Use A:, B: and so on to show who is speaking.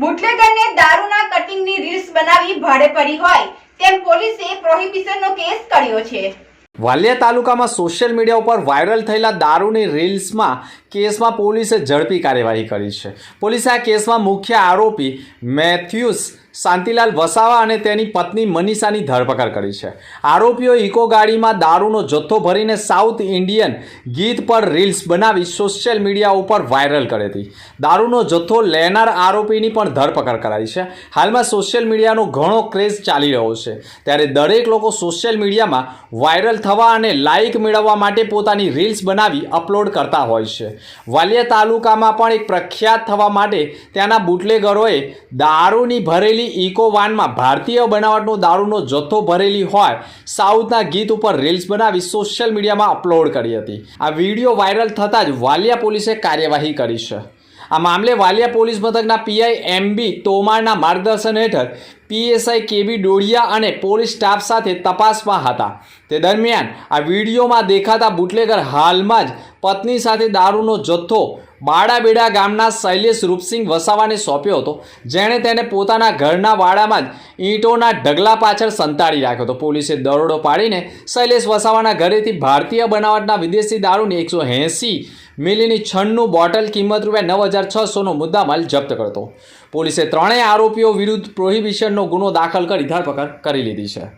A: બુટલેગરને દારૂના કટિંગની રીલ્સ બનાવી ભાડે પડી હોય, તેમ પોલીસે પ્રોહિબિશનનો કેસ કર્યો છે.
B: વાલિયા તાલુકામાં સોશિયલ મીડિયા ઉપર વાયરલ થયેલા દારૂની રીલ્સમાં કેસમાં પોલીસે ઝડપી કાર્યવાહી કરી છે. પોલીસે આ કેસમાં મુખ્ય આરોપી મેથ્યુસ શાંતિલાલ વસાવા અને તેની પત્ની મનીષાની ધરપકડ કરી છે. આરોપીઓ ઇકો ગાડીમાં દારૂનો જથ્થો ભરીને સાઉથ ઇન્ડિયન ગીત પર રીલ્સ બનાવી સોશિયલ મીડિયા ઉપર વાયરલ કરી હતી. દારૂનો જથ્થો લેનાર આરોપીની પણ ધરપકડ કરાઈ છે. હાલમાં સોશિયલ મીડિયાનો ઘણો ક્રેઝ ચાલી રહ્યો છે. ત્યારે દરેક લોકો સોશિયલ મીડિયામાં વાયરલ થવા અને લાઇક મેળવવા માટે પોતાની રીલ્સ બનાવી અપલોડ કરતા હોય છે. વાલિયા તાલુકામાં પણ એક પ્રખ્યાત થવા માટે ત્યાંના બુટલેગરોએ દારૂની ભરેલી ઇકો વાનમાં ભારતીય બનાવટનો દારૂનો જથ્થો ભરેલી હોય, સાઉથના ગીત ઉપર રીલ્સ બનાવી સોશિયલ મીડિયામાં અપલોડ કરી હતી. આ વીડિયો વાયરલ થતાં જ વાલિયા પોલીસે કાર્યવાહી કરી છે. આ મામલે વાલિયા પોલીસ મથકના પીઆઈ એમબી તોમારના માર્ગદર્શન હેઠળ પીએસઆઈ કેબી ડોડિયા અને પોલીસ સ્ટાફ સાથે તપાસમાં હતા. તે દરમિયાન આ વિડીયોમાં દેખાતા બુટલેગર હાલમાં જ પત્ની સાથે દારૂનો જથ્થો બાડાબેડા ગામના શૈલેષ રૂપસિંહ વસાવાને સોંપ્યો હતો, જેણે તેને પોતાના ઘરના વાડામાં જ ઈંટોના ઢગલા પાછળ સંતાડી રાખ્યો હતો. પોલીસે દરોડો પાડીને શૈલેષ વસાવાના ઘરેથી ભારતીય બનાવટના વિદેશી દારૂની એકસો એંસી મિલીની છન્નું બોટલ કિંમત રૂપિયા નવ હજાર છસોનો મુદ્દામાલ જપ્ત કર્યો હતો. પોલીસે ત્રણેય આરોપીઓ વિરુદ્ધ ગુનો દાખલ કરી ધરપકડ કરી લીધી છે.